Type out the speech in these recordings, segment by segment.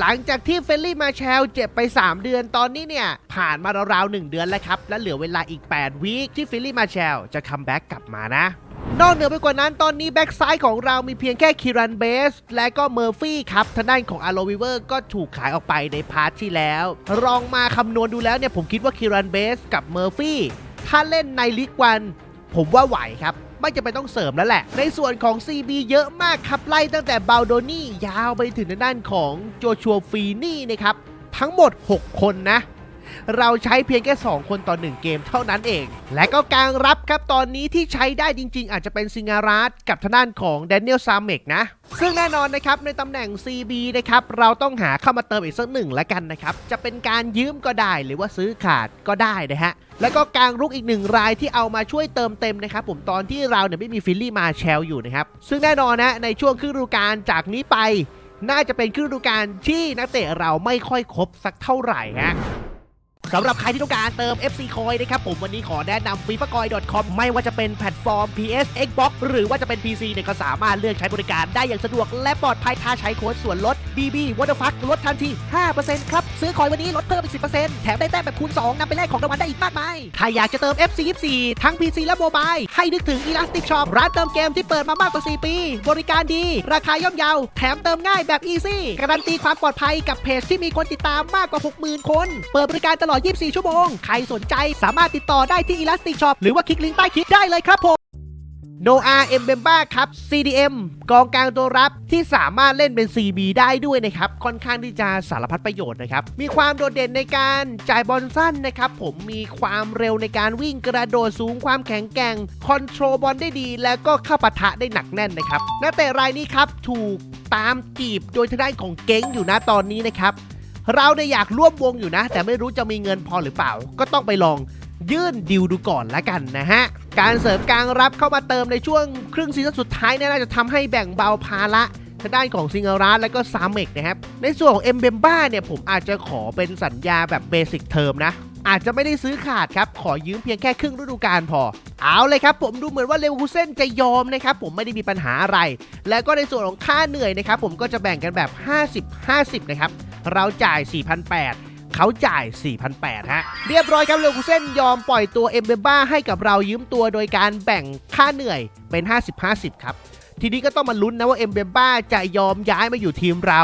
หลังจากที่เฟลลี่มาแชลเจ็บไป 3 เดือนตอนนี้เนี่ยผ่านมาราวๆ1เดือนแล้วครับ และเหลือเวลาอีก 8 วีคที่เฟลลี่มาแชลจะคัมแบ็กกลับมานะนอกเหนือไปกว่านั้นตอนนี้แบ็กซ้ายของเรามีเพียงแค่คิรันเบส และก็เมอร์ฟี่ครับทางด้านของอาร์โลวิเวอร์ก็ถูกขายออกไปในพาร์ทที่แล้วลองมาคำนวณดูแล้วเนี่ยผมคิดว่าคิรันเบสกับเมอร์ฟี่ถ้าเล่นในลีกวัน ผมว่าไหวครับ ไม่จะเป็นต้องเสริมแล้วแหละ ในส่วนของ CB เยอะมากครับไล่ตั้งแต่บาลโดนี่ยาวไปถึงทางด้านของโจชัวฟีนี่นะครับทั้งหมด 6 คนนะ เราใช้เพียงแค่ 2 คนต่อ 1 เกมเท่านั้นเอง และก็กลางรับครับตอนนี้ที่ใช้ได้จริง ๆ อาจจะเป็นซิงารัสกับทางด้านของแดเนียลซามเมกนะ ซึ่งแน่นอนนะครับในตำแหน่ง CB นะครับเราต้องหาเข้ามาเติมอีกสักหนึ่งแล้วกันนะครับ จะเป็นการยืมก็ได้หรือว่าซื้อขาดก็ได้นะฮะแล้วก็กลางรุกอีกหนึ่งรายที่เอามาช่วยเติมเต็มนะครับผมตอนที่เราเนี่ยไม่มีฟิลลี่มาแชลอยู่นะครับ ซึ่งแน่นอนนะในช่วงครึ่งฤดูกาลจากนี้ไป น่าจะเป็นครึ่งฤดูกาลที่นักเตะเราไม่ค่อยครบสักเท่าไหร่ฮะ สำหรับใครที่ต้องการเติม FC Coin นะครับผมวันนี้ขอแนะนำ f i f a c o i n c o m ไม่ว่าจะเป็นแพลตฟอร์ม PS Xbox หรือว่าจะเป็น PC เนี่ยก็สามารถเลือกใช้บริการได้อย่างสะดวกและปลอดภัยถ้าใช้โค้ดส่วนลด BB w a t e r f u c k ลดทันที 5%ครับ ซื้อคอยวันนี้ลดเพิ่มอีก 10%แถมได้แต้มแบบคูณ 2นำไปแลกของรางวัลได้อีกมากมาย ถ้าอยากจะเติม FC 24ทั้ง PC และโมบายให้นึกถึง Elastic Shop ร้านเติมเกมที่เปิดมามากกว่า 4 ปี บริการดี ราคาย่อมเยาแถมเติมง่ายแบบ Easy การันตีความปลอดภัยกับเพจที่มีคนติดตามมากกว่า 60,000 คน เปิดบริการตลอด24 ชั่วโมง ใครสนใจสามารถติดต่อได้ที่ Elastic Shop หรือว่าคลิกลิงก์ใต้คลิปได้เลยครับผมโนอาเอ็มเบมบ้าครับ CDM กองกลางตัวรับที่สามารถเล่นเป็น CB ได้ด้วยนะครับ ค่อนข้างที่จะสารพัดประโยชน์นะครับ มีความโดดเด่นในการจ่ายบอลสั้นนะครับ ผมมีความเร็วในการวิ่งกระโดดสูงความแข็งแกร่ง คอนโทรลบอลได้ดี แล้วก็เข้าปะทะได้หนักแน่นนะครับนักเตะรายนี้ครับ ถูกตามจีบโดยทางด้านของเก้งอยู่นะตอนนี้นะครับ เราเนี่ยอยากร่วมวงอยู่นะ แต่ไม่รู้จะมีเงินพอหรือเปล่า ก็ต้องไปลองยื่นดิวดูก่อนละกันนะฮะ การเสริมกลางรับเข้ามาเติมในช่วงครึ่งซีซั่นสุดท้ายเนี่ยน่าจะทำให้แบ่งเบาภาระทางด้านของซิงเกิลรัสและก็ซามเมกนะครับ ในส่วนของเอ็มเบมบ้าเนี่ยผมอาจจะขอเป็นสัญญาแบบเบสิกเทอมนะ อาจจะไม่ได้ซื้อขาดครับ ขอยืมเพียงแค่ครึ่งฤดูกาลพอ เอาเลยครับ ผมดูเหมือนว่าเลวคูเซนจะยอมนะครับ ผมไม่ได้มีปัญหาอะไร แล้วก็ในส่วนของค่าเหนื่อยนะครับ ผมก็จะแบ่งกันแบบ 50-50 นะครับ เราจ่าย 4,800เขาจ่าย 4,800 ฮะ เรียบร้อยครับเลวคูเซนยอมปล่อยตัวเอ็มเบบ้าให้กับเรายืมตัวโดยการแบ่งค่าเหนื่อยเป็น 50-50 ครับ ทีนี้ก็ต้องมาลุ้นนะว่าเอ็มเบบ้าจะยอมย้ายมาอยู่ทีมเรา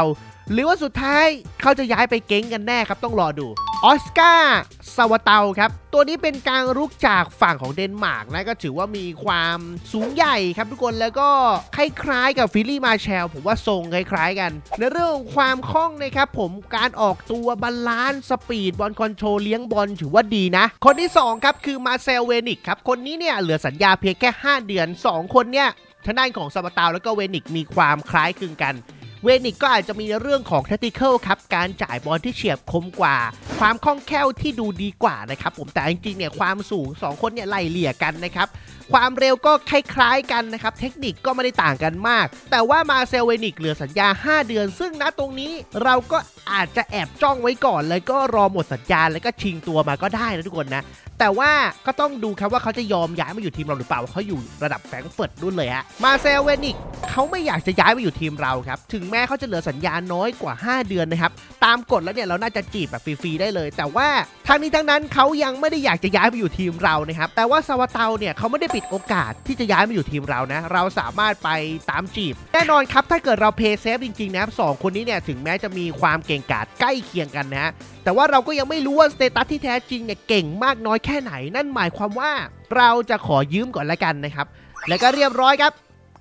หรือว่าสุดท้ายเขาจะย้ายไปเก้งกันแน่ครับต้องรอดูออสการ์สวาเตาครับ ตัวนี้เป็นกลางรุกจากฝั่งของเดนมาร์กนะก็ถือว่ามีความสูงใหญ่ครับทุกคนแล้วก็คล้ายๆกับฟิลลี่มาแชลผมว่าทรงคล้ายๆกัน ในเรื่องของความคล่องนะครับผมการออกตัวบาลานซ์สปีดบอลคอนโทรลเลี้ยงบอลถือว่าดีนะ คนที่ 2 ครับ คือมาเซลเวนิกครับ คนนี้เนี่ยเหลือสัญญาเพียงแค่ 5 เดือน 2 คนเนี่ยทางด้านของซาบาตาวแล้วก็เวนิกมีความคล้ายคลึงกัน เวนิกก็อาจจะมีเรื่องของ tactical ครับ การจ่ายบอลที่เฉียบคมกว่า ความคล่องแคล่วที่ดูดีกว่านะครับผมแต่จริงๆเนี่ยความสูง 2 คนเนี่ยไล่เลี่ยกันนะครับความเร็วก็คล้ายๆกันนะครับ เทคนิคก็ไม่ได้ต่างกันมาก แต่ว่ามาเซลเวนิกเหลือสัญญา 5 เดือน ซึ่งณตรงนี้เราก็อาจจะแอบจ้องไว้ก่อนเลยก็รอหมดสัญญาแล้วก็ชิงตัวมาก็ได้นะทุกคนนะ แต่ว่าก็ต้องดูครับว่าเขาจะยอมย้ายมาอยู่ทีมเราหรือเปล่าเขาอยู่ระดับแฟรงก์เฟิร์ตรุ่นเลยฮะมาเซลเวนิกเขาไม่อยากจะย้ายมาอยู่ทีมเราครับถึงแม้เขาจะเหลือสัญญาน้อยกว่า 5 เดือนนะครับตามกฎแล้วเนี่ยเราน่าจะจีบแบบฟรีๆได้เลย แต่ว่าทั้งนี้ทั้งนั้นเขายังไม่ได้อยากจะย้ายมาอยู่ทีมเรานะครับแต่ว่าซาวเตาเนี่ยเขาไม่ได้ปิดโอกาสที่จะย้ายมาอยู่ทีมเรานะเราสามารถไปตามจีบ แน่นอนครับถ้าเกิดเราเพย์เซฟจริงๆนะครับสองคนนี้เนี่ยถึงแม้จะมีความเก่งกาจใกล้เคียงกันนะแต่ว่าเราก็ยังไม่รู้ว่าสเตตัสที่แท้จริงเนี่ยเก่งมากน้อยแค่ค่ไหน นั่นหมายความว่าเราจะขอยืมก่อนละกันนะครับ แล้วก็เรียบร้อยครับ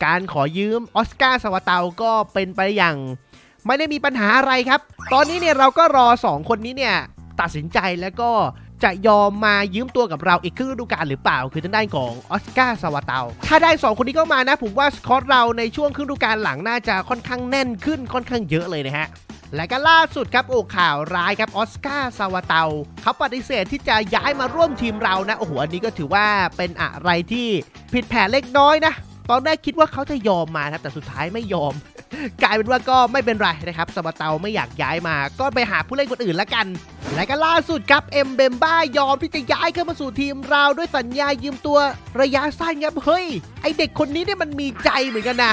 การขอยืมออสการ์สวาเตาก็เป็นไปอย่าง ไม่ได้มีปัญหาอะไรครับ ตอนนี้เนี่ยเราก็รอ 2 คนนี้เนี่ยตัดสินใจแล้วก็จะยอมมายืมตัวกับเราอีกครึ่งฤดูกาลหรือเปล่า คือทางด้านของออสการ์สวาเตา ถ้าได้ 2 คนนี้ก็มานะ ผมว่าสกอตเราในช่วงครึ่งฤดูกาลหลังน่าจะค่อนข้างแน่นขึ้นค่อนข้างเยอะเลยนะฮะ และก็ล่าสุดครับโอ้ข่าวร้ายครับออสการ์ซาวาเตาเขาปฏิเสธที่จะย้ายมาร่วมทีมเรานะโอ้โหอันนี้ก็ถือว่าเป็นอะไรที่ผิดแผนเล็กน้อยนะตอนแรกคิดว่าเขาจะยอมมาครับแต่สุดท้ายไม่ยอม กลายเป็นว่าก็ไม่เป็นไรนะครับซาบาเตาไม่อยากย้ายมา ก็ไปหาผู้เล่นคนอื่นละกัน และก็ล่าสุดครับเอ็มเบมบ้ายอมที่จะย้ายเข้ามาสู่ทีมเราด้วยสัญญายืมตัวระยะสั้นครับเฮ้ยไอเด็กคนนี้เนี่ยมันมีใจเหมือนกันนะ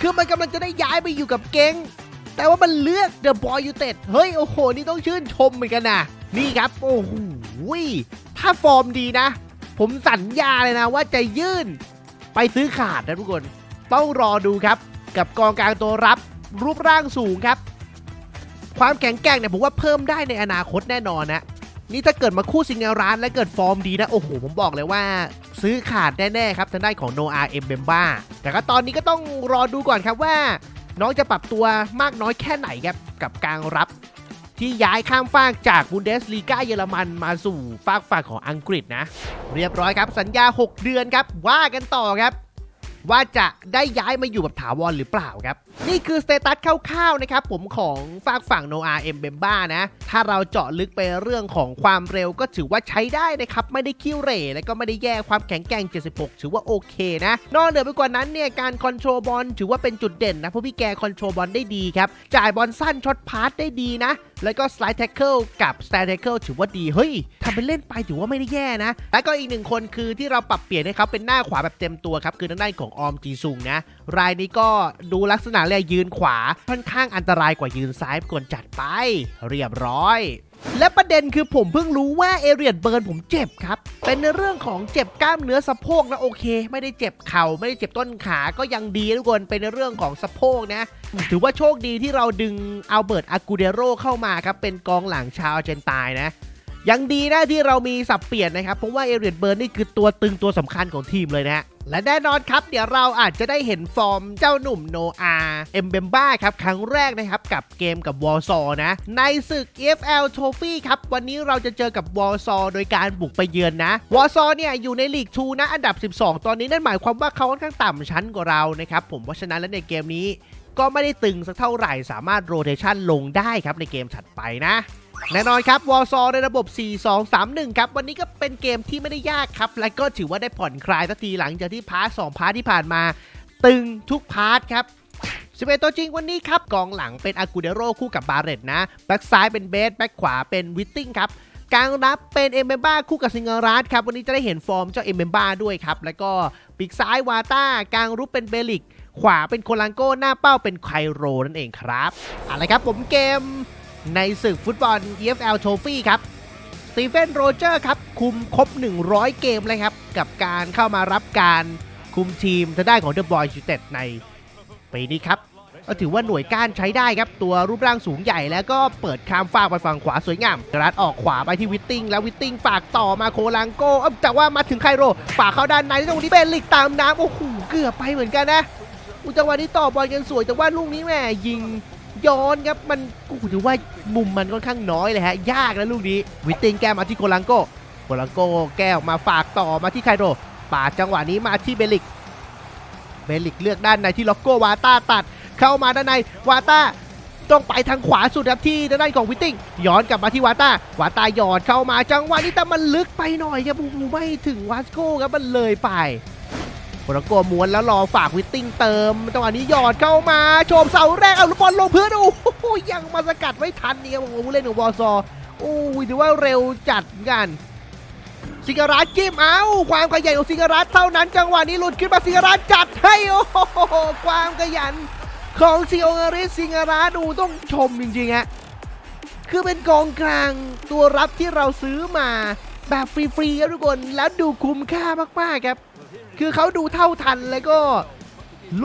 คือมันกำลังจะได้ย้ายไปอยู่กับเก้ง แต่ว่ามันเลือกเดอะบอยยูเต็ดเฮ้ย โอ้โห นี่ต้องชื่นชมเหมือนกันนะนี่ครับ โอ้โหถ้าฟอร์มดีนะ ผมสัญญาเลยนะว่าจะยื่นไปซื้อขาดนะทุกคน ต้องรอดูครับ กับกองกลางตัวรับรูปร่างสูงครับ ความแข็งแกร่งเนี่ยผมว่าเพิ่มได้ในอนาคตแน่นอนนะนี่ถ้าเกิดมาคู่ซิงเกิลร้านและเกิดฟอร์มดีนะ โอ้โห ผมบอกเลยว่า ซื้อขาดแน่ ๆ ครับทางด้านของโนอาเอ็มเบมบ้าแต่ก็ตอนนี้ก็ต้องรอดูก่อนครับว่า น้องจะปรับตัวมากน้อยแค่ไหนครับกับการรับ ที่ย้ายข้ามฟากจากบุนเดสลีกาเยอรมันมาสู่ฟากฝั่งของอังกฤษนะ เรียบร้อยครับ สัญญา 6 เดือนครับว่ากันต่อครับ ว่าจะได้ย้ายมาอยู่แบบถาวรหรือเปล่าครับ นี่คือสเตตัสคร่าวๆนะครับผมของฝากฝั่งโนอาเอ็มเบมบ้านะ ถ้าเราเจาะลึกไปเรื่องของความเร็วก็ถือว่าใช้ได้นะครับ ไม่ได้คิ้วเร่และก็ไม่ได้แย่ความแข็งแกร่ง 76 ถือว่าโอเคนะ นอกเหนือไปกว่านั้นเนี่ย การคอนโทรลบอลถือว่าเป็นจุดเด่นนะ เพราะพี่แกคอนโทรลบอลได้ดีครับ จ่ายบอลสั้นช็อตพาสได้ดีนะ แล้วก็สไลด์แท็กเกิลกับสแตนแท็กเกิลถือว่าดีเฮ้ยทำเป็นเล่นไปถือว่าไม่ได้แย่นะแล้วก็อีกหนึ่งคนคือที่เราปรับเปลี่ยนให้เขาเป็นหน้าขวาแบบเต็มตัวครับคือทางด้านของออมจีซุงนะรายนี้ก็ดูลักษณะเลยยืนขวาค่อนข้างอันตรายกว่ายืนซ้ายกวนจัดไป เรียบร้อย และประเด็นคือผมเพิ่งรู้ว่าเอเรียดเบิร์นผมเจ็บครับ เป็นในเรื่องของเจ็บกล้ามเนื้อสะโพกนะโอเค ไม่ได้เจ็บเข่าไม่ได้เจ็บต้นขาก็ยังดีทุกคนเป็นในเรื่องของสะโพกนะ ถือว่าโชคดีที่เราดึงอัลเบิร์ตอากูเดโรเข้ามาครับเป็นกองหลังชาวอาร์เจนตายนะยังดีนะที่เรามีสับเปลี่ยนนะครับ เพราะว่าเอเรียดเบิร์นนี่คือตัวตึงตัวสำคัญของทีมเลยนะ และแน่นอนครับ เดี๋ยวเราอาจจะได้เห็นฟอร์มเจ้าหนุ่มโนอาเอ็มเบมบ้าครับ ครั้งแรกนะครับ กับเกมกับวอลซอนะ ในศึก EFL Trophy ครับ วันนี้เราจะเจอกับวอลซอโดยการบุกไปเยือนนะวอลซอเนี่ย อยู่ในลีก2นะ อันดับ 12 ตอนนี้นั่นหมายความว่าเขาค่อนข้างต่ำชั้นกว่าเรานะครับผมเพราะฉะนั้นแล้วในเกมนี้ก็ไม่ได้ตึงสักเท่าไหร่สามารถโรเ t ชันลงได้ครับในเกมถัดไปนะ แน่นอนครับวอลซอในระบบ 4-2-3-1 ครับ วันนี้ก็เป็นเกมที่ไม่ได้ยากครับ และก็ถือว่าได้ผ่อนคลายสักทีหลังจากที่พาร์ท2พาร์ทที่ผ่านมา ตึงทุกพาร์ทครับ11ตัวจริงวันนี้ครับ กองหลังเป็นอากูเดโรคู่กับบาเรตนะ แบ็กซ้ายเป็นเบส แบ็กขวาเป็นวิตติ้งครับกลางรับเป็นเอมเบมบ้าคู่กับซิงเกิลรัสครับ วันนี้จะได้เห็นฟอร์มเจ้าเอมเบมบ้าด้วยครับ แล้วก็ปีกซ้ายวาต้ากลางรุปเป็นเบลิก ขวาเป็นโคลังโก้หน้าเป้าเป็นไคโรนั่นเองครับเอาละครับผมเกม ในศึกฟุตบอล EFL Trophy ครับสตีเฟนโรเจอร์ครับ คุมครบ 100 เกมเลยครับ กับการเข้ามารับการคุมทีมทางด้านของเดอะบอย u ูเต็ดในปีนี้ครับ ก็ถือว่าหน่วยก้านใช้ได้ครับ ตัวรูปร่างสูงใหญ่แล้วก็เปิดข้ามฟากไปฝั่งขวาสวยงามกรัดออกขวาไปที่วิตติ้ง แล้ววิตติ้งฝากต่อมาโคลังโก้เอ้าแต่ว่ามาถึงไคโร ฝากเข้าด้านในตรงนี้เป็นลิกตามน้ำโอ้โหเกือบไปเหมือนกันนะอุจังหวะนี้ต่อบอลกันสวยแต่ว่าลูกนี้แม่ยิง ย้อนครับมันกูถือว่ามุมมันค่อนข้างน้อยเลยฮะ ยากนะลูกนี้ วิตติงแก้มาที่โคลังโกโคลังโกแก้ออกมาฝากต่อมาที่ไคโรปาจังหวะนี้มาที่เบลิก เบลิกเลือกด้านในที่ล็อกโกวาต้าตัด เข้ามาด้านในวาต้าต้องไปทางขวาสุดครับที่ด้านของวิตติงย้อนกลับมาที่วาต้าวาต้าหยอดเข้ามาจังหวะนี้แต่มันลึกไปหน่อยครับไม่ถึงวาสโกครับมันเลยไป โคลังโกม้วนแล้วรอฝากวิตติ้งเติมจังหวะนี้หยอดเข้ามาโฉมเสาแรกเอาลูกบอลลงพื้นโอ้โหยังมาสกัดไม่ทันนี่ครับผู้เล่นของบอซอโอ้ยถือว่าเร็วจัดกันสิงหราชจิ้มเอาความขยันของสิงหราชเท่านั้น จังหวะนี้หลุดขึ้นมาสิงหราชจัดให้โอ้โหความขยันของซิโอริสสิงหราชดูต้องชมจริงๆฮะคือเป็นกองกลางตัวรับที่เราซื้อมาแบบฟรีๆครับทุกคนแล้วดูคุ้มค่ามากๆครับ คือเขาดูเท่าทันแล้วก็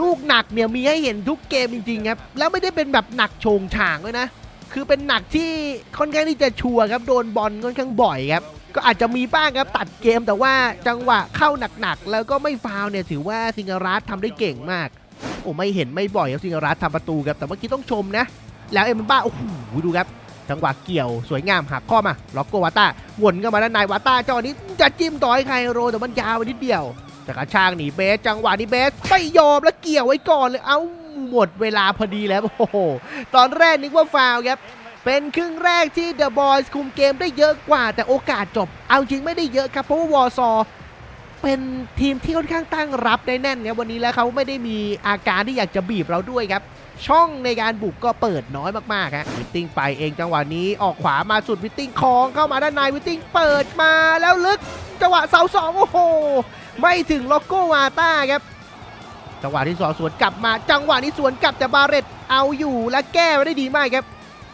ลูกหนักเนี่ยมีให้เห็นทุกเกมจริงๆครับแล้วไม่ได้เป็นแบบหนักโชงฉางด้วยนะ คือเป็นหนักที่ค่อนข้างที่จะชัวร์ครับโดนบอลค่อนข้างบ่อยครับก็อาจจะมีบ้างครับตัดเกมแต่ว่าจังหวะเข้าหนักๆ แล้วก็ไม่ฟาวเนี่ยถือว่าซิงเกอรัสทำได้เก่งมากโอ้ไม่เห็นไม่บ่อยครับซิงเกอรัสทำประตูครับแต่เมื่อกี้ต้องชมนะ แล้วเอ็มบ้าโอ้โหดูครับจังหวะเกี่ยวสวยงามหักข้อมาล็อกโกวาต้าวนเข้ามาด้านในวาต้าจังหวะนี้จะจิ้มต่อให้ใครโรแต่มันยาวไปนิดเดียว แต่กระชากหนีเบสจังหวะนี้เบสไม่ยอมแล้วเกี่ยวไว้ก่อนเลยเอ้าหมดเวลาพอดีแล้วโอ้โหตอนแรกนึกว่าฟาวครับเป็นครึ่งแรกที่เดอะบอยส์คุมเกมได้เยอะกว่า แต่โอกาสจบ เอาจริงไม่ได้เยอะครับเพราะว่าวอร์ซอเป็นทีมที่ค่อนข้างตั้งรับได้แน่นครับวันนี้แล้วเขาไม่ได้มีอาการที่อยากจะบีบเราด้วยครับ ช่องในการบุกก็เปิดน้อยมากๆครับวิตติ้งไปเองจังหวะนี้ออกขวามาสุดวิตติ้งคองเข้ามาด้านในวิตติ้งเปิดมาแล้วลึกจังหวะเสาสองโอ้โห ไม่ถึงล็อกโกวาต้าครับจังหวะที่สองสวนกลับมา จังหวะนี้สวนกลับแต่บาเรตเอาอยู่และแก้ไว้ได้ดีมากครับ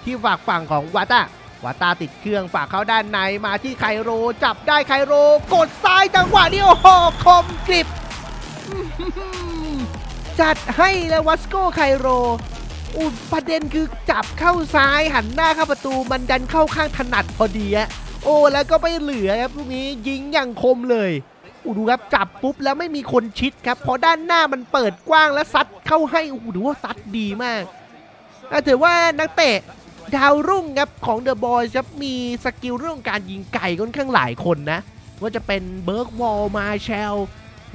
ที่ฝากฝั่งของวาตาวาตาติดเครื่องฝากเข้าด้านในมาที่ไคโรจับได้ไคโร กดซ้ายจังหวะนี้โอ้โหคมกริบจัดให้แล้ววัสโกไคโรอุยประเด็นคือจับเข้าซ้ายหันหน้าเข้าประตูมันดันเข้าข้างถนัดพอดีอะโอ้แล้วก็ไม่เหลือครับลูกนี้ยิงอย่างคมเลย อูดูครับจับปุ๊บแล้วไม่มีคนชิดครับเพอด้านหน้ามันเปิดกว้างแล้วซัดเข้าให้อูดูว่าซัดดีมากถือว่านักเตะดาวรุ่งครับของเดอะบอยส์ครับมีสกิลเรื่องการยิงไก่ค่อนข้างหลายคนนะ ว่าจะเป็นเบิร์กวอลมาเชล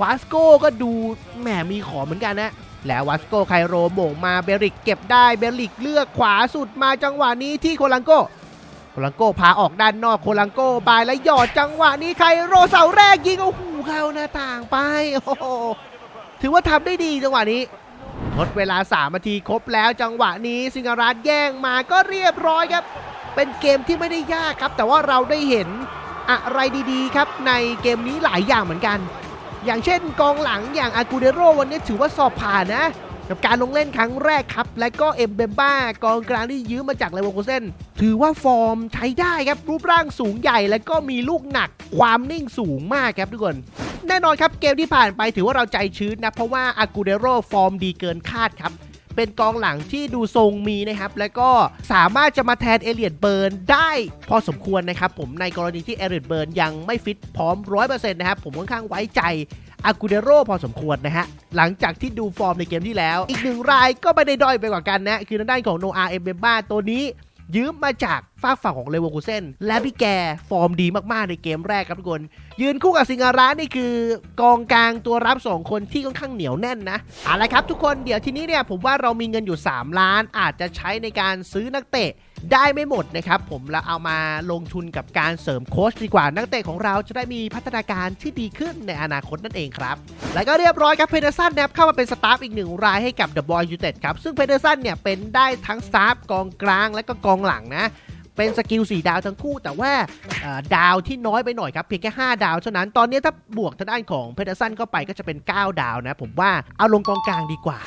วาสโกก็ดูแหมมีขอเหมือนกันนะแล้ววัสโกไคโรโหม่งมาเบริกเก็บได้เบริกเลือกขวาสุดมาจังหวะนี้ที่โคลังโกโคลังโกพาออกด้านนอกโคลังโกบายแล้วหยอดจังหวะนี้ไคโรเสาแรกยิงโอ้โห เข้าหน้าต่างไป โอ้โหถือว่าทำได้ดีจังหวะนี้ทดเวลา 3 นาทีครบแล้วจังหวะนี้สิงหราชแย่งมาก็เรียบร้อยครับ เป็นเกมที่ไม่ได้ยากครับ แต่ว่าเราได้เห็นอะไรดีๆ ครับ ในเกมนี้หลายอย่างเหมือนกัน อย่างเช่นกองหลังอย่างอากูเดโรวันนี้ถือว่าสอบผ่านนะ กับการลงเล่นครั้งแรกครับ และก็เอ็มเบมบ้ากองกลางที่ยืมมาจากเลเวอร์คูเซนถือว่าฟอร์มใช้ได้ครับ รูปร่างสูงใหญ่และก็มีลูกหนักความนิ่งสูงมากครับทุกคนแน่นอนครับเกมที่ผ่านไปถือว่าเราใจชื้นนะ เพราะว่าอากูเดโรฟอร์มดีเกินคาดครับ เป็นกองหลังที่ดูทรงมีนะครับ และก็สามารถจะมาแทนเอเลียดเบิร์นได้พอสมควรนะครับผมในกรณีที่เอเลียดเบิร์นยังไม่ฟิตพร้อม 100%นะครับผมค่อนข้างไว้ใจ อากูเดโรพอสมควรนะฮะ หลังจากที่ดูฟอร์มในเกมที่แล้ว อีกหนึ่งรายก็ไม่ได้ด้อยไปกว่ากันนะ คือทางด้านของโนอาเอมเบบ้าตัวนี้ ยืมมาจากฝากฝั่งของเลเวอร์คูเซนและพี่แกฟอร์มดีมากๆในเกมแรกครับทุกคน ยืนคู่กับสิงหารานี่คือกองกลางตัวรับ 2 คนที่ค่อนข้างเหนียวแน่นนะเอาละครับทุกคนเดี๋ยวทีนี้เนี่ยผมว่าเรามีเงินอยู่ 3 ล้านอาจจะใช้ในการซื้อนักเตะ ได้ไม่หมดนะครับ ผมแล้วเอามาลงทุนกับการเสริมโค้ชดีกว่า นักเตะของเราจะได้มีพัฒนาการที่ดีขึ้นในอนาคตนั่นเองครับ แล้วก็เรียบร้อยครับเพเดอร์สันนะครับเข้ามาเป็นสตาฟอีกหนึ่งรายให้กับเดอะบอยยูเต็ดครับ ซึ่งเพเดอร์สันเนี่ยเป็นได้ทั้งสตาฟกองกลางและก็กองหลังนะเป็นสกิล4ดาวทั้งคู่ แต่ว่าดาวที่น้อยไปหน่อยครับ เพียงแค่ 5 ดาวเท่านั้นตอนนี้ถ้าบวกทางด้านของเพเดอร์สันเข้าไปก็จะเป็น 9 ดาวนะ ผมว่าเอาลงกองกลางดีกว่า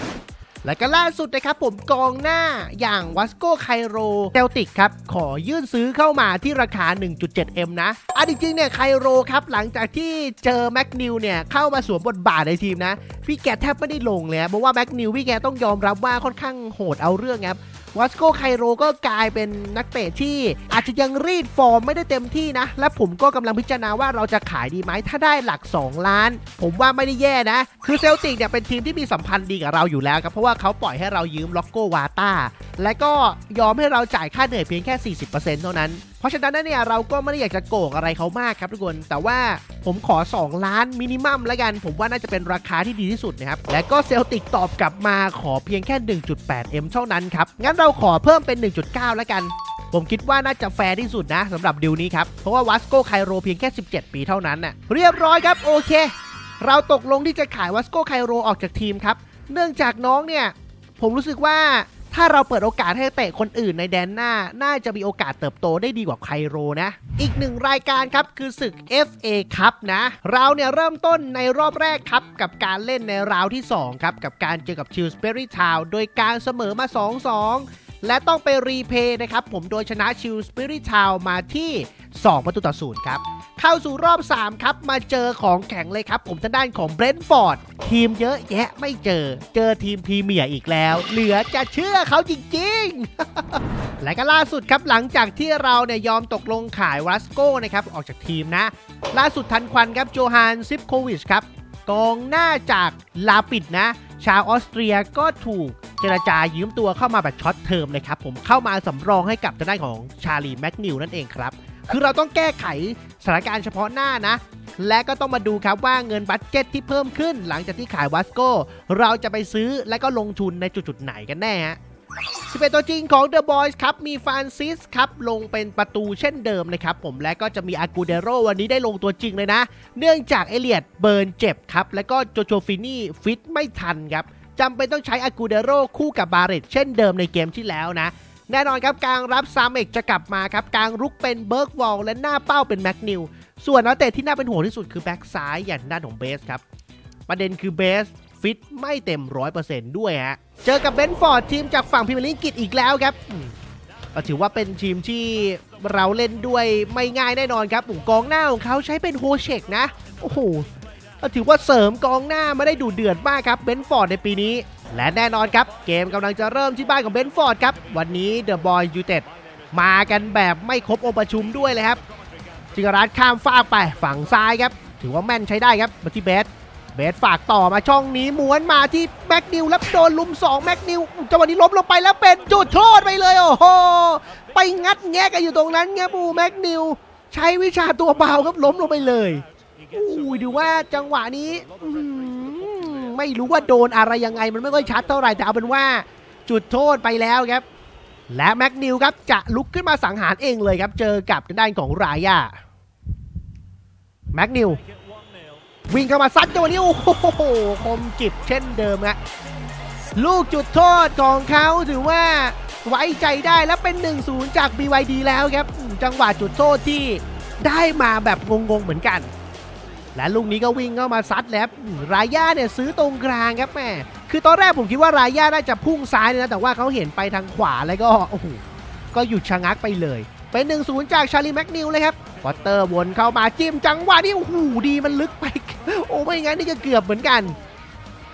และก็ล่าสุดนะครับผมกองหน้าอย่างวัสโกไคโรเซลติกครับ ขอยื่นซื้อเข้ามาที่ราคา 1.7M นะอะจริงๆเนี่ยไคโรครับ หลังจากที่เจอแม็กนิวเนี่ย เข้ามาสวมบทบาทในทีมนะ พี่แกแทบไม่ได้ลงเลยเพราะว่าแม็กนิวพี่แกต้องยอมรับว่าค่อนข้างโหดเอาเรื่องครับ วัสโกไคโรก็กลายเป็นนักเตะที่อาจจะยังรีดฟอร์มไม่ได้เต็มที่นะ และผมก็กำลังพิจารณาว่าเราจะขายดีไหมถ้าได้หลัก 2 ล้าน ผมว่าไม่ได้แย่นะ คือเซลติกเนี่ยเป็นทีมที่มีสัมพันธ์ดีกับเราอยู่แล้วครับ เพราะว่าเขาปล่อยให้เรายืมล็อกโกวาตาและก็ยอมให้เราจ่ายค่าเหนื่อยเพียงแค่ 40%เท่านั้น ราะฉะนั้นเนี่ยเราก็ไม่ได้อยากจะโกงอะไรเขามากครับทุกคน แต่ว่าผมขอ 2 ล้านมินิมัมแล้วกัน ผมว่าน่าจะเป็นราคาที่ดีที่สุดนะครับ และก็เซลติกตอบกลับมาขอเพียงแค่ 1.8M เท่านั้นครับ งั้นเราขอเพิ่มเป็น 1.9 แล้วกัน ผมคิดว่าน่าจะแฟร์ที่สุดนะสำหรับดิวนี้ครับ เพราะว่าวัสโกไคโรเพียงแค่ 17 ปีเท่านั้นน่ะ เรียบร้อยครับโอเค เราตกลงที่จะขายวัสโกไคโรออกจากทีมครับ เนื่องจากน้องเนี่ยผมรู้สึกว่า ถ้าเราเปิดโอกาสให้เตะคนอื่นในแดนหน้า น่าจะมีโอกาสเติบโตได้ดีกว่าไคโรนะ อีกหนึ่งรายการครับคือศึก FA ครับนะ เราเนี่ยเริ่มต้นในรอบแรกครับ กับการเล่นในราวที่ 2 ครับ กับการเจอกับชิลสเปอรี่ทาวโดยการเสมอมา 2-2 และต้องไปรีเพย์นะครับผมโดยชนะชิลสปอรี่ทาวมาที่ 2 ประตูต่อศูนย์ครับ เข้าสู่รอบ 3 ครับ มาเจอของแข็งเลยครับ ผมทางด้านของเบรนท์ฟอร์ดทีมเยอะแยะไม่เจอ เจอทีมพรีเมียร์อีกแล้ว เหลือจะเชื่อเขาจริง ๆ และก็ล่าสุดครับหลังจากที่เราเนี่ยยอมตกลงขายวัสโก้นะครับออกจากทีมนะ ล่าสุดทันควันครับโจฮานซิปโควิชครับกองหน้าจากลาปิดนะ ชาวออสเตรียก็ถูก จรจายืมตัวเข้ามาแบบช็อตเทอมเลยครับผมเข้ามาสำรองให้กับทางด้านของชาลีแม็กนิวนั่นเองครับ คือเราต้องแก้ไขสถานการณ์เฉพาะหน้านะ และก็ต้องมาดูครับว่าเงินบัตเจ็ตที่เพิ่มขึ้น หลังจากที่ขายวัสโกเราจะไปซื้อและก็ลงทุนในจุดๆไหนกันแน่ฮะ11ตัวจริงของ The Boys ครับ มีฟานซิสครับ ลงเป็นประตูเช่นเดิมนะครับผมและก็จะมีอากูเดโรวันนี้ได้ลงตัวจริงเลยนะ เนื่องจากเอเลียดเบิร์นเจ็บครับ และก็โจโจฟินี่ฟิตไม่ทันครับ จำเป็นต้องใช้อากูเดโรคู่กับบาเรตเช่นเดิมในเกมที่แล้วนะ แน่นอนครับกลางรับซามเอกจะกลับมาครับกลางรุกเป็นเบิร์กวอลและหน้าเป้าเป็นแม็กนิวส่วนนักเตะที่น่าเป็นห่วงที่สุดคือแบ็กซ้ายอย่างด้านของเบสครับประเด็นคือเบสฟิตไม่เต็ม 100%ด้วยฮะ เจอกับเบนฟอร์ดทีมจากฝั่งพรีเมียร์ลีกอังกฤษอีกแล้วครับก็ถือว่าเป็นทีมที่เราเล่นด้วยไม่ง่ายแน่นอนครับกองหน้าของเขาใช้เป็นโฮเชกนะ โอ้โห ถือว่าเสริมกองหน้าไมาได้ดูเดือดมากครับเบนฟอร์ดในปีนี้ และแน่นอนครับ เกมกำลังจะเริ่มที่บ้านของเบนฟอร์ดครับวันนี้เดอะบอยยูเต็ดมากันแบบไม่ครบองค์ประชุมด้วยเลยครับจิงรัตข้ามฟากไปฝั่งซ้ายครับ ถือว่าแม่นใช้ได้ครับมาที่เบสเบสฝากต่อมาช่องนี้ม้วนมาที่แม็กนิวแล้วโดนลุม2แม็กนิวจังหวะนี้ล้มลงไปแล้วเป็นจุดโทษไปเลย โอ้โหไปงัดแงะกันอยู่ตรงนั้นครับปูแม็กนิว ใช้วิชาตัวเบาครับล้มลงไปเลย อุ้ยดูว่าจังหวะนี้ไม่รู้ว่าโดนอะไรยังไงมันไม่ค่อยชัดเท่าไหร่แต่เอาเป็นว่าจุดโทษไปแล้วครับ และแม็กนิวครับจะลุกขึ้นมาสังหารเองเลยครับ เจอกับด้านของรายาแม็กนิววิ่งเข้ามาซัดจังหวะนี้โอ้โหคมจิบเช่นเดิมฮะลูกจุดโทษของเขาถือว่าไว้ใจได้และเป็น 1-0 จาก BYD แล้วครับ จังหวะจุดโทษที่ได้มาแบบงงๆเหมือนกัน และลูกนี้ก็วิ่งเข้ามาซัดแล้วรายย่าเนี่ยซื้อตรงกลางครับแม่คือตอนแรกผมคิดว่ารายย่าน่าจะพุ่งซ้ายเลยนะแต่ว่าเขาเห็นไปทางขวาแล้วก็โอ้โหก็หยุดชะงักไปเลย เป็น1-0จากชาลีแม็กนิวเลยครับวอตเตอร์วนเข้ามาจิ้มจังหวะนี้โอ้โหดีมันลึกไป โอ้ไม่งั้นนี่จะเกือบเหมือนกัน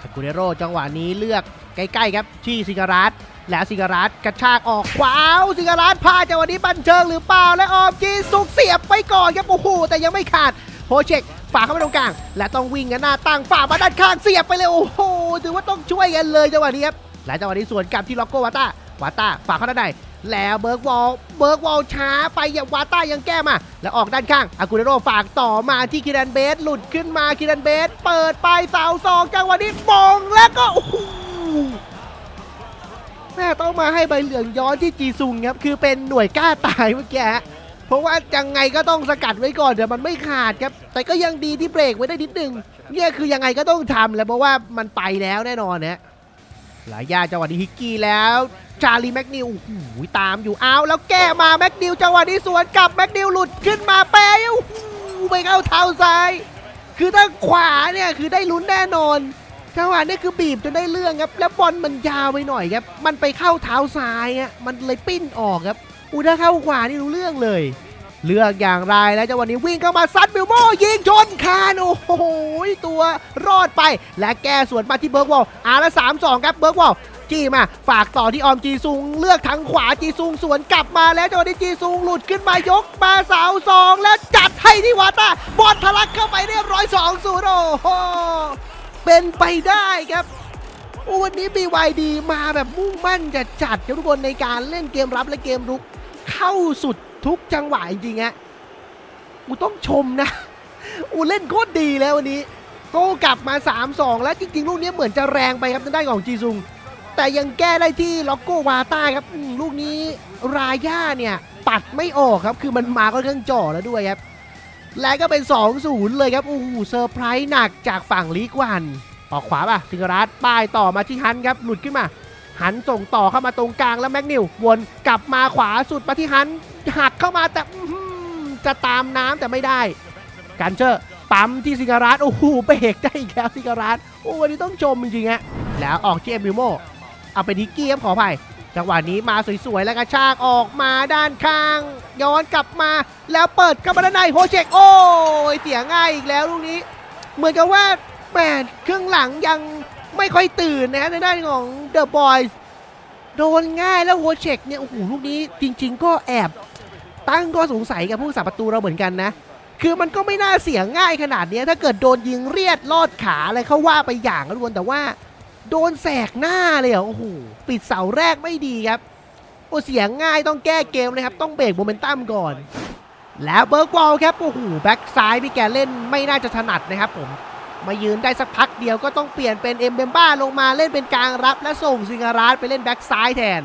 อากูเนโรจังหวะนี้เลือกใกล้ๆครับที่ซิการัสแล้วซิการัสกระชากออกขวาซิการัสพาจังหวะนี้บันเชิงหรือเปล่าและออมจีสุกเสียบไปก่อนครับโอ้โหแต่ยังไม่ขาดโฮเชก ฝาเข้ามาตรงกลาง และต้องวิ่งกันหน้าตั้งฝามาด้านข้างเสียบไปเลยโอ้โหถือว่าต้องช่วยกันเลยจังหวะนี้ครับและจังหวะนี้ส่วนกลับที่ล็อกโกวาต้าวาต้าฝาเข้าด้านในแล้วเบิร์กวอลเบิร์กวอลช้าไปอย่างวาต้ายังแก้มา แล้วออกด้านข้างอากูเนโรฝากต่อมาที่คิรันเบสหลุดขึ้นมาคิรันเบส เปิดไปเสาสองจังหวะนี้บองแล้วก็โอ้โหแม่ต้องมาให้ใบเหลืองย้อนที่จีซุงครับคือเป็นหน่วยกล้าตายเมื่อกี้ฮะ เพราะว่ายังไงก็ต้องสกัดไว้ก่อนเดี๋ยวมันไม่ขาดครับ แต่ก็ยังดีที่เบรกไว้ได้นิดนึงเนี่ยคือยังไงก็ต้องทำแหล้วเพราะว่ามันไปแล้วแน่นอนนะหลายยาจังหวะนี้ฮิกกี้แล้ว ชาลีแม็กนิวโอ้โหตามอยู่เอาแล้วแก้มาแม็กนิวจังหวะนี้สวนกลับแม็กนิวหลุดขึ้นมาแปรโอ้โหไปเข้าเท้าซ้ายคือถ้าขวาเนี่ยคือได้ลุ้นแน่นอนจังหวะนี้คือบีบจนได้เรื่องครับ แล้วบอลมันยาวไปหน่อยครับ มันไปเข้าเท้าซ้ายอะมันเลยปิ้นออกครับ อู้ถ้าเข้าขวานี่รู้เรื่องเลย เลือกอย่างไรแล้วจังหวะนี้วิ่งเข้ามาซัดบิลโมยิงชนคานโอ้โหตัวรอดไป และแก้สวนมาที่เบิร์กวอลอาร์ละสามสองครับเบิร์กวอลจี้มาฝากต่อที่ออมจีซุงเลือกทางขวาจีซุงสวนกลับมาแล้วจังหวะนี้จีซุงหลุดขึ้นมายกมาเสาสองแล้วจัดให้ที่วาตาบอลทะลักเข้าไปเรียบร้อย2องศูนย์โอ้โหเป็นไปได้ครับโอ้วันนี้ BYD มาแบบมุ่งมั่นจะจัดทุกคนในการเล่นเกมรับและเกมรุก เข้าสุดทุกจังหวะจริงๆฮะอูต้องชมนะ อูเล่นโคตรดีแล้ววันนี้โต้กลับมา 3-2 แล้วจริงๆ ลูกนี้เหมือนจะแรงไปครับทางด้านของจีซุง แต่ยังแก้ได้ที่ล็อกโกวาต้าครับอืมลูกนี้ราย่าเนี่ย ปัดไม่ออกครับ คือมันมาก็เครื่องจ่อแล้วด้วยครับ และก็เป็น 2-0 เลยครับโอ้โหเซอร์ไพรส์หนักจากฝั่งลีกวันออกขวาป่ะสิงรัตป้ายต่อมาที่ฮันครับ หลุดขึ้นมา หันส่งต่อเข้ามาตรงกลางแล้วแม็กนิววนกลับมาขวาสุดมาที่ฮันหักเข้ามาแต่จะตามน้ำแต่ไม่ได้การเชอร์ปั๊มที่สิงหรัตโอ้โหเบรกได้อีกแล้วสิงหรัตโอ้วันนี้ต้องชมจริงๆฮะแล้วออกที่เอ็มิโมเอาไปทิกกี้ครับขออภัยจังหวะนี้มาสวยๆ แล้วกระชากออกมาด้านข้าง ย้อนกลับมาแล้วเปิดเข้ามาด้านในโฮเชกโอ้ยเสียง่ายอีกแล้วลูกนี้ เหมือนกับว่าแมเครื่องหลังยัง ไม่ค่อยตื่นนะในด้านของเดอะบอยส์โดนง่ายแล้วโฮเชกเนี่ยโอ้โหลูกนี้จริง ๆ ก็แอบตั้งข้อสงสัยกับผู้สาประตูเราเหมือนกันนะ คือมันก็ไม่น่าเสียง่ายขนาดนี้ถ้าเกิดโดนยิงเรียดลอดขาอะไรเขาว่าไปอย่างนะทุกคนแต่ว่า โดนแสกหน้าเลยเหรอโอ้โหปิดเสาแรกไม่ดีครับโอ้เสียงง่ายต้องแก้เกมเลยครับ ต้องเบรกโมเมนตัมก่อน แล้วเบิร์กวอลครับโอ้โหแบ็กซ้ายพี่แกเล่นไม่น่าจะถนัดนะครับผม มายืนได้สักพักเดียวก็ต้องเปลี่ยนเป็นเอ็มเบมบ้าลงมาเล่นเป็นกลางรับ และส่งซิงการาสไปเล่นแบ็กซ้ายแทน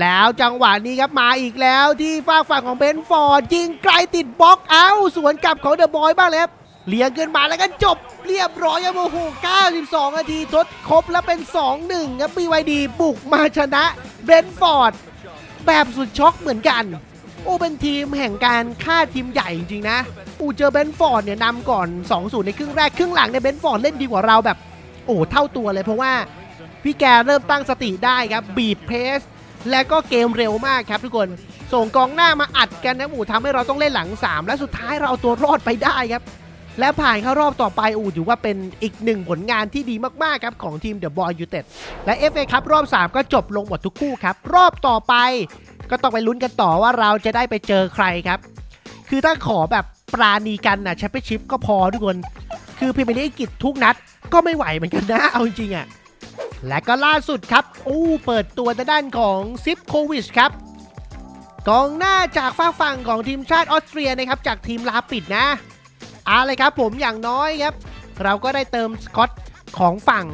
แล้วจังหวะนี้ครับมาอีกแล้วที่ฝ้าฝั่งของเบนฟอร์ดยิงไกลติดบล็อกเอาสวนกลับของเดอะบอยบ้างเลยครับเลี้ยงขึ้นมาแล้วก็จบเรียบร้อยครับโอ้โห 92 นาทีทดครบแล้วเป็น 2-1 ครับ BYD บุกมาชนะเบนท์ฟอร์ด แบบสุดช็อกเหมือนกัน โอ้เป็นทีมแห่งการฆ่าทีมใหญ่จริงๆนะ อูเจอเบนท์ฟอร์ดเนี่ยนำก่อน 2-0 ในครึ่งแรกครึ่งหลังเนี่ยเบนท์ฟอร์ดเล่นดีกว่าเราแบบ โอ้เท่าตัวเลยเพราะว่าพี่แกเริ่มตั้งสติได้ครับ บีบเพรสและก็เกมเร็วมากครับทุกคน ส่งกองหน้ามาอัดกันนะอูทำให้เราต้องเล่นหลัง 3 และสุดท้ายเราเอาตัวรอดไปได้ครับ และผ่านเข้ารอบต่อไปอูถือว่าเป็นอีกหนึ่งผลงานที่ดีมากๆครับของทีมเดอะบอยยูเต็ดและ FA ครับรอบ 3 ก็จบลงหมดทุกคู่ครับ รอบต่อไป ก็ต้องไปลุ้นกันต่อว่าเราจะได้ไปเจอใครครับ คือถ้าขอแบบปราณีกันนะแชมเปี้ยนชิพก็พอทุกคน คือพรีเมียร์ลีกอังกฤษทุกนัดก็ไม่ไหวเหมือนกันนะ เอาจริงๆอะ และก็ล่าสุดครับอู้เปิดตัวทางด้านของซิปโควิชครับกองหน้าจากฝ้ากฝั่งของทีมชาติออสเตรียนะครับจากทีมลาปิดนะอาเลยครับผมอย่างน้อยครับ เราก็ได้เติมสกอตของฝั่ง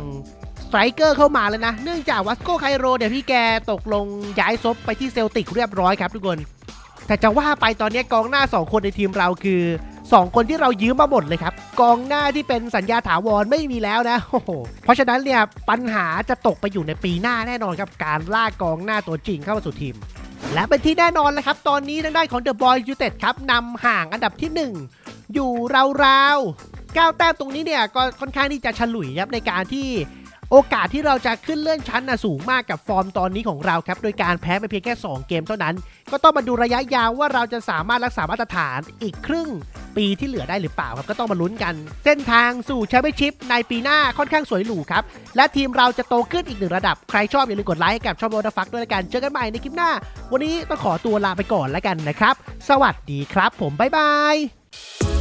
สไตรเกอร์เข้ามาแล้วนะ เนื่องจากวัสโกไคโรเดี๋ยวพี่แกตกลงย้ายซบไปที่เซลติกเรียบร้อยครับทุกคน แต่จะว่าไปตอนนี้กองหน้า 2 คนในทีมเราคือ 2 คนที่เรายืมมาหมดเลยครับ กองหน้าที่เป็นสัญญาถาวรไม่มีแล้วนะโอ้โหเพราะฉะนั้นเนี่ยปัญหาจะตกไปอยู่ในปีหน้าแน่นอนครับการลากกองหน้าตัวจริงเข้ามาสู่ทีม และเป็นที่แน่นอนเลยครับ ตอนนี้ทางด้านของ The Boy United ครับนำห่างอันดับที่ 1 อยู่ราวๆ9แต้มตรงนี้เนี่ยก็ค่อนข้างที่จะฉลุยครับในการที่ โอกาสที่เราจะขึ้นเลื่อนชั้นนะสูงมากกับฟอร์มตอนนี้ของเราครับ โดยการแพ้ไปเพียงแค่ 2 เกมเท่านั้น ก็ต้องมาดูระยะยาวว่าเราจะสามารถรักษามาตรฐานอีกครึ่งปีที่เหลือได้หรือเปล่าครับก็ต้องมาลุ้นกัน เส้นทางสู่แชมเปี้ยนชิพในปีหน้าค่อนข้างสวยหรูครับ และทีมเราจะโตขึ้นอีกหนึ่งระดับ ใครชอบอย่าลืมกดไลค์กับช่องโรดฟักด้วยละกัน เจอกันใหม่ในคลิปหน้า วันนี้ต้องขอตัวลาไปก่อนแล้วกันนะครับ สวัสดีครับ ผมบ๊ายบาย